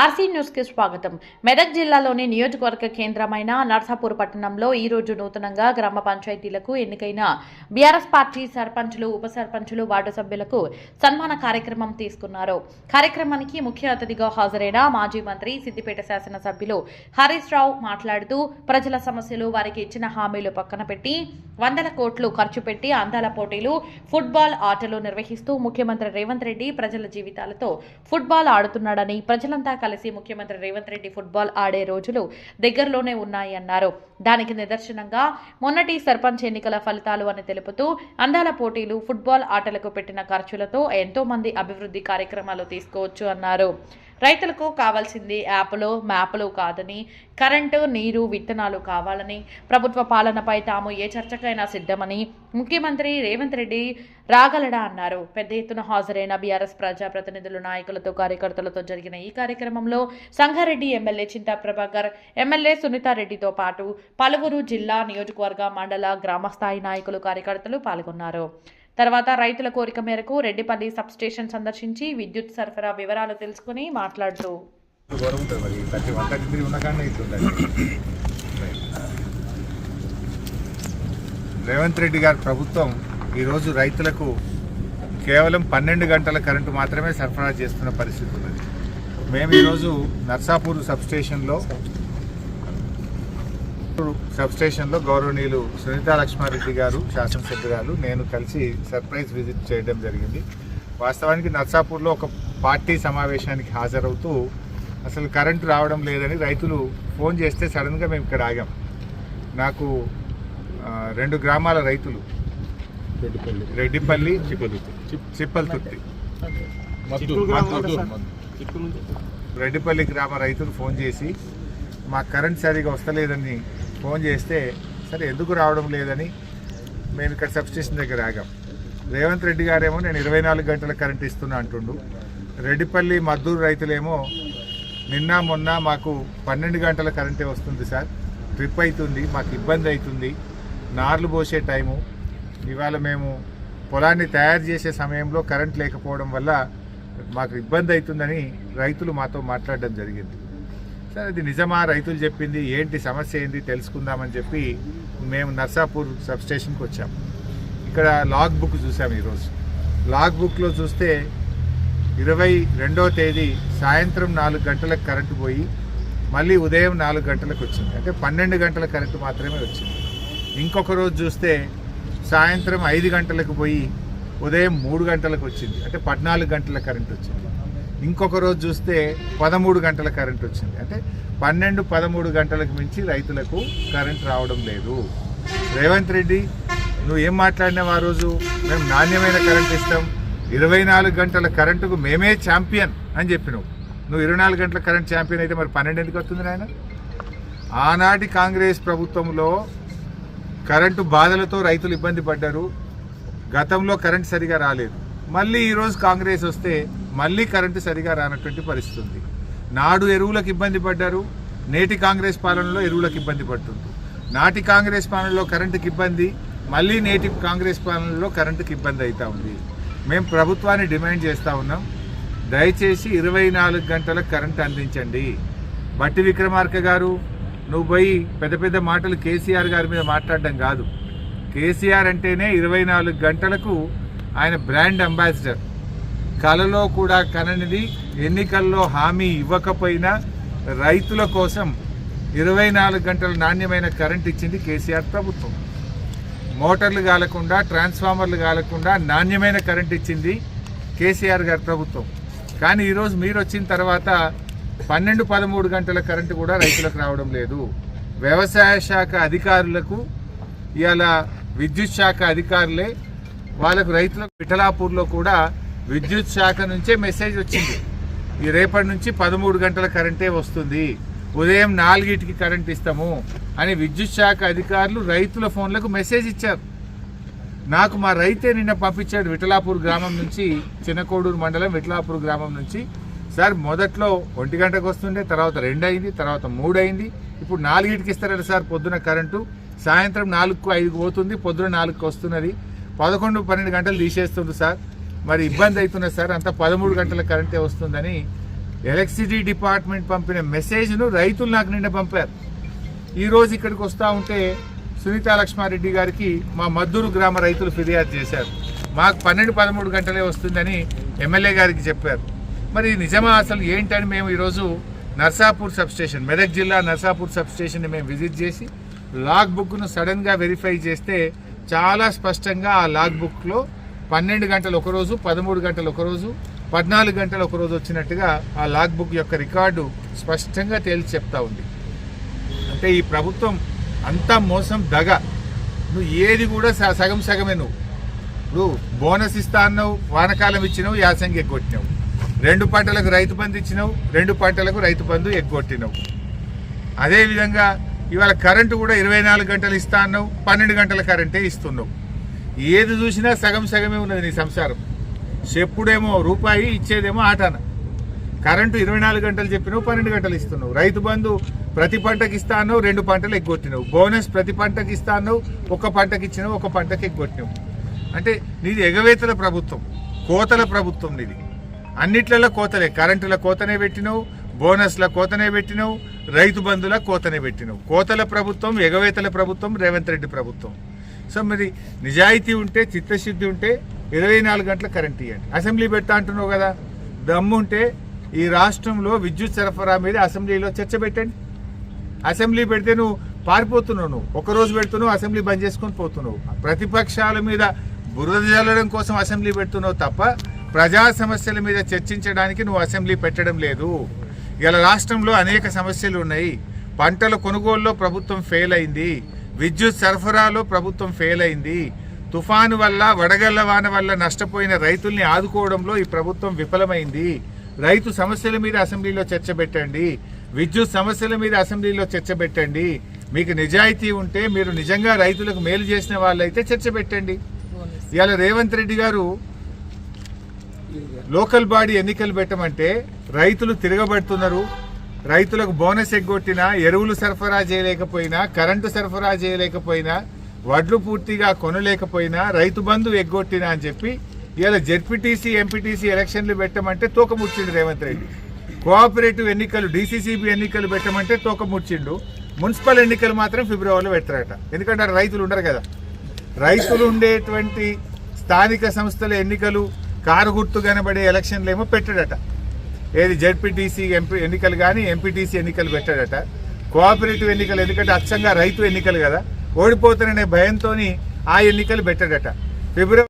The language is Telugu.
ఆర్సీ న్యూస్కి స్వాగతం. మెదక్ జిల్లాలోని నియోజకవర్గ కేంద్రమైన నర్సాపూర్ పట్టణంలో ఈ రోజు నూతనంగా గ్రామ పంచాయతీలకు ఎన్నికైన బీఆర్ఎస్ పార్టీ సర్పంచులు ఉప సర్పంచులు వార్డు సభ్యులకు సన్మాన కార్యక్రమం తీసుకున్నారు. కార్యక్రమానికి ముఖ్య అతిథిగా హాజరైన మాజీ మంత్రి సిద్దిపేట శాసనసభ్యులు హరీష్ రావు మాట్లాడుతూ ప్రజల సమస్యలు వారికి ఇచ్చిన హామీలు పక్కన పెట్టి వందల కోట్లు ఖర్చు పెట్టి అందాల పోటీలు ఫుట్బాల్ ఆటలు నిర్వహిస్తూ ముఖ్యమంత్రి రేవంత్ రెడ్డి ప్రజల జీవితాలతో ఫుట్బాల్ ఆడుతున్నాడని ప్రజలంతా కలిసి ముఖ్యమంత్రి రేవంత్ రెడ్డి ఫుట్బాల్ ఆడే రోజులు దగ్గరలోనే ఉన్నాయి అన్నారు. దానికి నిదర్శనంగా మొన్నటి సర్పంచ్ ఎన్నికల ఫలితాలు అని తెలుపుతూ అందాల పోటీలు ఫుట్బాల్ ఆటలకు పెట్టిన ఖర్చులతో ఎంతో మంది అభివృద్ధి కార్యక్రమాలు తీసుకోవచ్చు అన్నారు. రైతులకు కావాల్సింది యాప్లు మ్యాప్లు కాదని కరెంటు నీరు విత్తనాలు కావాలని ప్రభుత్వ పాలనపై తాము ఏ చర్చకైనా సిద్ధమని ముఖ్యమంత్రి రేవంత్ రెడ్డి రాగలడా అన్నారు. పెద్ద ఎత్తున హాజరైన బీఆర్ఎస్ ప్రజాప్రతినిధులు నాయకులతో కార్యకర్తలతో జరిగిన ఈ కార్యక్రమంలో సంగారెడ్డి ఎమ్మెల్యే చింతా ప్రభాకర్ ఎమ్మెల్యే సునీతారెడ్డితో పాటు పలువురు జిల్లా నియోజకవర్గ మండల గ్రామస్థాయి నాయకులు కార్యకర్తలు పాల్గొన్నారు. తర్వాత రైతుల కోరిక మేరకు రెడ్డిపల్లి సబ్స్టేషన్ సందర్శించి విద్యుత్ సరఫరా వివరాలు తెలుసుకుని మాట్లాడుతూ. గౌరవం రేవంత్ రెడ్డి గారి ప్రభుత్వం ఈరోజు రైతులకు కేవలం పన్నెండు గంటల కరెంటు మాత్రమే సరఫరా చేస్తున్న పరిస్థితి ఉన్నది. మేము ఈరోజు నర్సాపూర్ సబ్స్టేషన్లో స్టేషన్లో గౌరవనీయులు సునీతా లక్ష్మారెడ్డి గారు శాసనసభ్యు గారు నేను కలిసి సర్ప్రైజ్ విజిట్ చేయడం జరిగింది. వాస్తవానికి నర్సాపూర్లో ఒక పార్టీ సమావేశానికి హాజరవుతూ అసలు కరెంటు రావడం లేదని రైతులు ఫోన్ చేస్తే సడన్గా మేము ఇక్కడ ఆగాం. నాకు రెండు గ్రామాల రైతులు. రెడ్డిపల్లి. చిప్పల్తుర్తి. రెడ్డిపల్లి గ్రామ రైతులు ఫోన్ చేసి మా కరెంట్ సరిగా వస్తలేదని ఫోన్ చేస్తే సరే ఎందుకు రావడం లేదని మేము ఇక్కడ సబ్స్టేషన్ దగ్గర ఆగాం. రేవంత్ రెడ్డి గారేమో నేను ఇరవై నాలుగు గంటల కరెంట్ ఇస్తున్నా అంటుండు. రెడ్డిపల్లి మద్దూరు రైతులేమో నిన్న మొన్న మాకు పన్నెండు గంటల కరెంటే వస్తుంది సార్. ట్రిప్ అవుతుంది మాకు ఇబ్బంది అవుతుంది నార్లు పోసే టైము. ఇవాళ మేము పొలాన్ని తయారు చేసే సమయంలో కరెంట్ లేకపోవడం వల్ల మాకు ఇబ్బంది అవుతుందని రైతులు మాతో మాట్లాడడం జరిగింది. సరే అది నిజమా? రైతులు చెప్పింది ఏంటి సమస్య ఏంటి తెలుసుకుందామని చెప్పి మేము నర్సాపూర్ సబ్ స్టేషన్కి వచ్చాం. ఇక్కడ లాగ్ బుక్ చూసాం ఈరోజు. లాగ్ బుక్లో చూస్తే ఇరవై రెండవ తేదీ సాయంత్రం నాలుగు గంటలకు కరెంటు పోయి మళ్ళీ ఉదయం నాలుగు గంటలకు వచ్చింది. అంటే పన్నెండు గంటల కరెంటు మాత్రమే వచ్చింది. ఇంకొక రోజు చూస్తే సాయంత్రం ఐదు గంటలకు పోయి ఉదయం మూడు గంటలకు వచ్చింది. అంటే పద్నాలుగు గంటల కరెంట్ వచ్చింది. ఇంకొక రోజు చూస్తే పదమూడు గంటల కరెంట్ వచ్చింది. అంటే పన్నెండు పదమూడు గంటలకు మించి రైతులకు కరెంట్ రావడం లేదు. రేవంత్ రెడ్డి నువ్వు ఏం మాట్లాడినావు ఆ రోజు? మేము నాణ్యమైన కరెంట్ ఇస్తాం. ఇరవై నాలుగు గంటల కరెంటుకు మేమే ఛాంపియన్ అని చెప్పినావు. నువ్వు ఇరవై నాలుగు గంటల కరెంట్ ఛాంపియన్ అయితే మరి పన్నెండు ఎందుకు వస్తుంది నాయన? ఆనాటి కాంగ్రెస్ ప్రభుత్వంలో కరెంటు బాధలతో రైతులు ఇబ్బంది పడ్డారు. గతంలో కరెంట్ సరిగా రాలేదు. మళ్ళీ ఈరోజు కాంగ్రెస్ వస్తే మళ్ళీ కరెంటు సరిగా రానటువంటి పరిస్థితి ఉంది నాడు ఎరువులకు ఇబ్బంది పడ్డారు. నేటి కాంగ్రెస్ పాలనలో ఎరువులకు ఇబ్బంది పడుతుంది నాటి కాంగ్రెస్ పాలనలో కరెంటుకి ఇబ్బంది మళ్ళీ నేటి కాంగ్రెస్ పాలనలో కరెంటుకి ఇబ్బంది అవుతూ ఉంది. మేము ప్రభుత్వాన్ని డిమాండ్ చేస్తూ ఉన్నాం. దయచేసి ఇరవై నాలుగు గంటల కరెంట్ అందించండి. బట్టి విక్రమార్క గారు నువ్వు పోయి పెద్ద పెద్ద మాటలు కేసీఆర్ గారి మీద మాట్లాడడం కాదు. కేసీఆర్ అంటేనే ఇరవై నాలుగు గంటలకు ఆయన బ్రాండ్ అంబాసిడర్. కలలో కూడా కననిది. ఎన్నికల్లో హామీ ఇవ్వకపోయినా రైతుల కోసం ఇరవై నాలుగు గంటల నాణ్యమైన కరెంట్ ఇచ్చింది కేసీఆర్ ప్రభుత్వం. మోటార్లు కాలకుండా ట్రాన్స్ఫార్మర్లు కాలకుండా నాణ్యమైన కరెంట్ ఇచ్చింది కేసీఆర్ గారి ప్రభుత్వం. కానీ ఈరోజు మీరు వచ్చిన తర్వాత పన్నెండు పదమూడు గంటల కరెంటు కూడా రైతులకు రావడం లేదు. వ్యవసాయ శాఖ అధికారులకు ఇవాళ విద్యుత్ శాఖ అధికారులే వాళ్ళకు రైతులకు విఠలాపూర్లో కూడా విద్యుత్ శాఖ నుంచే మెసేజ్ వచ్చింది. ఈ రేపటి నుంచి పదమూడు గంటల కరెంటే వస్తుంది. ఉదయం నాలుగిటికి కరెంట్ ఇస్తాము అని విద్యుత్ శాఖ అధికారులు రైతుల ఫోన్లకు మెసేజ్ ఇచ్చారు. నాకు మా రైతే నిన్న పంపించాడు విఠలాపూర్ గ్రామం నుంచి చిన్నకోడూరు మండలం విఠలాపూర్ గ్రామం నుంచి. సార్ మొదట్లో ఒంటి గంటకు వస్తుండే తర్వాత రెండు అయింది తర్వాత మూడు అయింది. ఇప్పుడు నాలుగిటికి ఇస్తారట సార్ పొద్దున కరెంటు. సాయంత్రం నాలుగుకు ఐదుకు పోతుంది పొద్దున నాలుగుకు వస్తున్నది. పదకొండు పన్నెండు గంటలు తీసేస్తుంది సార్. మరి ఇబ్బంది అవుతున్నది సార్ అంతా పదమూడు గంటల కరెంటే వస్తుందని ఎలక్ట్రిసిటీ డిపార్ట్మెంట్ పంపిన మెసేజ్ను రైతులు నాకు నిన్న పంపారు. ఈరోజు ఇక్కడికి వస్తూ ఉంటే సునీతా లక్ష్మారెడ్డి గారికి మా మద్దూరు గ్రామ రైతులు ఫిర్యాదు చేశారు. మాకు పన్నెండు పదమూడు గంటలే వస్తుందని ఎమ్మెల్యే గారికి చెప్పారు. మరి నిజమా అసలు ఏంటని మేము ఈరోజు నర్సాపూర్ సబ్స్టేషన్ మెదక్ జిల్లా నర్సాపూర్ సబ్స్టేషన్ని మేము విజిట్ చేసి లాగ్ బుక్ను సడన్గా వెరిఫై చేస్తే చాలా స్పష్టంగా ఆ లాగ్ బుక్లో పన్నెండు గంటలు ఒకరోజు పదమూడు గంటలు ఒకరోజు పద్నాలుగు గంటలు ఒకరోజు వచ్చినట్టుగా ఆ లాగ్ బుక్ యొక్క రికార్డు స్పష్టంగా తేల్చి చెప్తా ఉంది. అంటే ఈ ప్రభుత్వం అంతా మోసం దగ. నువ్వు ఏది కూడా స- సగం సగమే నువ్వు. ఇప్పుడు బోనస్ ఇస్తా అన్నావు వానకాలం ఇచ్చినావు యాసంగి ఎగ్గొట్టినావు. రెండు పంటలకు రైతు బంధు ఇచ్చినావు రెండు పంటలకు రైతు బంధు ఎగ్గొట్టినావు. అదేవిధంగా ఇవాళ కరెంటు కూడా ఇరవై నాలుగు గంటలు ఇస్తా అన్నావు పన్నెండు గంటల కరెంటే ఇస్తున్నావు. ఏది చూసినా సగం సగమే ఉన్నది నీ సంసారం. చెప్పుడేమో రూపాయి ఇచ్చేదేమో ఆటాన. కరెంటు ఇరవై నాలుగు గంటలు చెప్పినావు పన్నెండు గంటలు ఇస్తున్నావు. రైతు బంధు ప్రతి పంటకి ఇస్తా అన్నావు రెండు పంటలు ఎగ్గొట్టినావు. బోనస్ ప్రతి పంటకి ఇస్తా అన్నావు ఒక పంటకి ఇచ్చినావు ఒక పంటకి ఎగ్గొట్టినావు. అంటే నీది ఎగవేతల ప్రభుత్వం కోతల ప్రభుత్వం నీది. అన్నిట్లలో కోతలే. కరెంటుల కోతనే పెట్టినావు బోనస్ల కోతనే పెట్టినావు రైతు బంధుల కోతనే పెట్టినావు. కోతల ప్రభుత్వం ఎగవేతల ప్రభుత్వం రేవంత్ రెడ్డి ప్రభుత్వం. సో మరి నిజాయితీ ఉంటే చిత్తశుద్ధి ఉంటే ఇరవై నాలుగు గంటల కరెంట్ ఇవ్వండి అసెంబ్లీ పెడతా అంటున్నావు కదా దమ్ము ఉంటే ఈ రాష్ట్రంలో విద్యుత్ సరఫరా మీద అసెంబ్లీలో చర్చ పెట్టండి. అసెంబ్లీ పెడితే నువ్వు పారిపోతున్నావు నువ్వు. ఒక రోజు పెడుతున్నావు అసెంబ్లీ బంద్ చేసుకొని పోతున్నావు. ప్రతిపక్షాల మీద బురద జల్లడం కోసం అసెంబ్లీ పెడుతున్నావు తప్ప ప్రజా సమస్యల మీద చర్చించడానికి నువ్వు అసెంబ్లీ పెట్టడం లేదు. ఇలా రాష్ట్రంలో అనేక సమస్యలు ఉన్నాయి. పంటల కొనుగోలులో ప్రభుత్వం ఫెయిల్ అయింది. విద్యుత్ సరఫరాలో ప్రభుత్వం ఫెయిల్ అయింది. తుఫాను వల్ల వడగళ్ళ వాన వల్ల నష్టపోయిన రైతుల్ని ఆదుకోవడంలో ఈ ప్రభుత్వం విఫలమైంది. రైతు సమస్యల మీద అసెంబ్లీలో చర్చ పెట్టండి. విద్యుత్ సమస్యల మీద అసెంబ్లీలో చర్చ పెట్టండి. మీకు నిజాయితీ ఉంటే మీరు నిజంగా రైతులకు మేలు చేసిన వాళ్ళైతే చర్చ పెట్టండి. ఇవాళ రేవంత్ రెడ్డి గారు లోకల్ బాడీ ఎన్నికలు పెట్టమంటే రైతులు తిరగబడుతున్నారు. రైతులకు బోనస్ ఎగ్గొట్టినా ఎరువులు సరఫరా చేయలేకపోయినా కరెంటు సరఫరా చేయలేకపోయినా వడ్లు పూర్తిగా కొనలేకపోయినా రైతు బంధు ఎగ్గొట్టినా అని చెప్పి ఇలా జెడ్పీటీసీ ఎంపీటీసీ ఎలక్షన్లు పెట్టమంటే తోకముచ్చిండు రేవంత్ రెడ్డి. కోఆపరేటివ్ ఎన్నికలు డీసీసీబీ ఎన్నికలు పెట్టమంటే తోకముచ్చిండు మున్సిపల్ ఎన్నికలు మాత్రం ఫిబ్రవరిలో పెట్టారట. ఎందుకంటే రైతులు ఉండరు కదా. రైతులు ఉండేటువంటి స్థానిక సంస్థల ఎన్నికలు కారు గుర్తు కనబడే ఎలక్షన్లు ఏమో పెట్టాడట. ఏది జెడ్పీటీసీ ఎంపీ ఎన్నికలు కానీ ఎంపీటీసీ ఎన్నికలు పెట్టాడట. కోఆపరేటివ్ ఎన్నికలు ఎందుకంటే అచ్చంగా రైతు ఎన్నికలు కదా. ఓడిపోతాననే భయంతో ఆ ఎన్నికలు పెట్టాడట. ఫిబ్రవరి